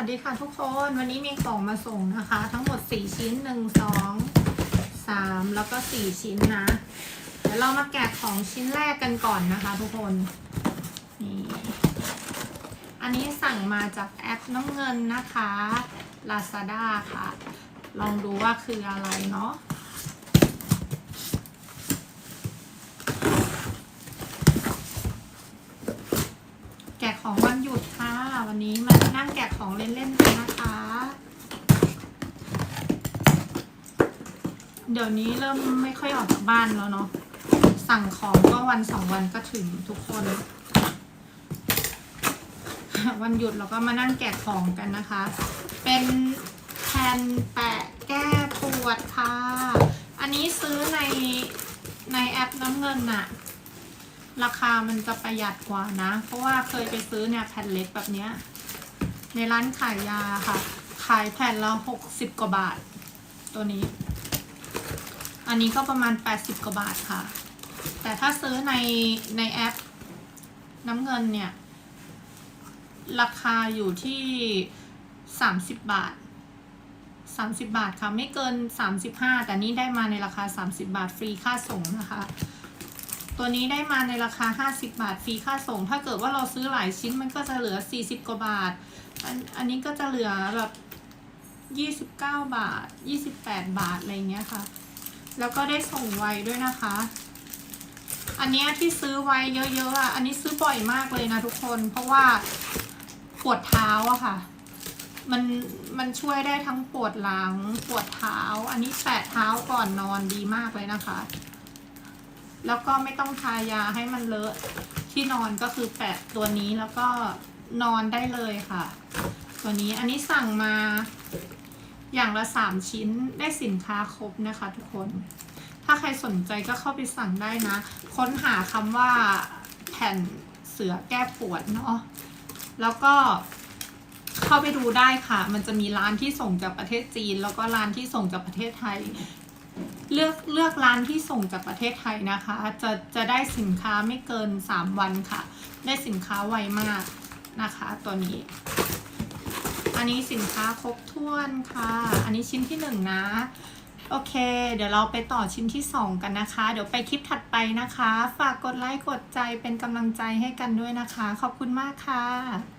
วัสดีค่ะทุกคนวันนี้มีของมาส่งนะคะ ทั้งหมด 4 ชิ้น 1 2 3 แล้วก็ 4 ชิ้นนะ เดี๋ยวเรามาแกะของชิ้นแรกกันก่อนนะคะทุกคนนี่อันนี้สั่งมาจากแอปน้ำเงินนะคะ Lazada ค่ะ ลองดูว่าคืออะไรเนาะแกะของวันหยุดค่ะ วันนี้มา นั่งแกะของเล่นๆกันนะคะ เดี๋ยวนี้เริ่มไม่ค่อยออกจากบ้านแล้วเนาะ สั่งของก็วันสองวันก็ถึงทุกคน วันหยุดเราก็มานั่งแกะของกันนะคะ เป็นแผ่นแปะแก้ปวดค่ะ อันนี้ซื้อในในแอปน้ำเงินน่ะราคามันจะประหยัดกว่านะ เพราะว่าเคยไปซื้อเนี่ยแผ่นเล็กแบบเนี้ย ในร้านขายยาค่ะ ขายแผ่นละหกสิบกว่าบาท ตัวนี้ อันนี้ก็ประมาณแปดสิบกว่าบาทค่ะ แต่ถ้าซื้อในในแอปน้ำเงินเนี่ย ราคาอยู่ที่สามสิบบาทสามสิบบาทค่ะ ไม่เกินสามสิบห้าแต่นี่ได้มาในราคาสามสิบาทฟรีค่าส่งนะคะ ตัวนี้ได้มาในราคา 50 บาทฟรีค่าส่ง ถ้าเกิดว่าเราซื้อหลายชิ้นมันก็จะเหลือ 40 กว่าบาท อันอันนี้ก็จะเหลือแบบ29 บาท 28 บาท อะไรเงี้ยค่ะ แล้วก็ได้ส่งไวด้วยนะคะ อันเนี้ยที่ซื้อไว้เยอะๆอะ อันนี้ซื้อบ่อยมากเลยนะทุกคน เพราะว่าปวดเท้าอะค่ะ มันมันช่วยได้ทั้งปวดหลัง ปวดเท้า อันนี้แปะเท้าก่อนนอนดีมากเลยนะคะ แล้วก็ไม่ต้องทายาให้มันเลอะ ที่นอนก็คือแปะตัวนี้แล้วก็นอนได้เลยค่ะ ตัวนี้อันนี้สั่งมาอย่างละสามชิ้นได้สินค้าครบนะคะทุกคน ถ้าใครสนใจก็เข้าไปสั่งได้นะ ค้นหาคำว่าแผ่นเสือแก้ปวดเนาะแล้วก็เข้าไปดูได้ค่ะ มันจะมีร้านที่ส่งจากประเทศจีน แล้วก็ร้านที่ส่งจากประเทศไทย เลือกเลือกร้านที่ส่งจากประเทศไทยนะคะ จะจะได้สินค้าไม่เกิน 3 วันค่ะ ได้สินค้าไวมากนะคะตัวนี้ อันนี้สินค้าครบถ้วนค่ะ อันนี้ชิ้นที่หนึ่งนะโอเค เดี๋ยวเราไปต่อชิ้นที่ 2 กันนะคะ เดี๋ยวไปคลิปถัดไปนะคะ ฝากกดไลค์กดใจเป็นกำลังใจให้กันด้วยนะคะ ขอบคุณมากค่ะ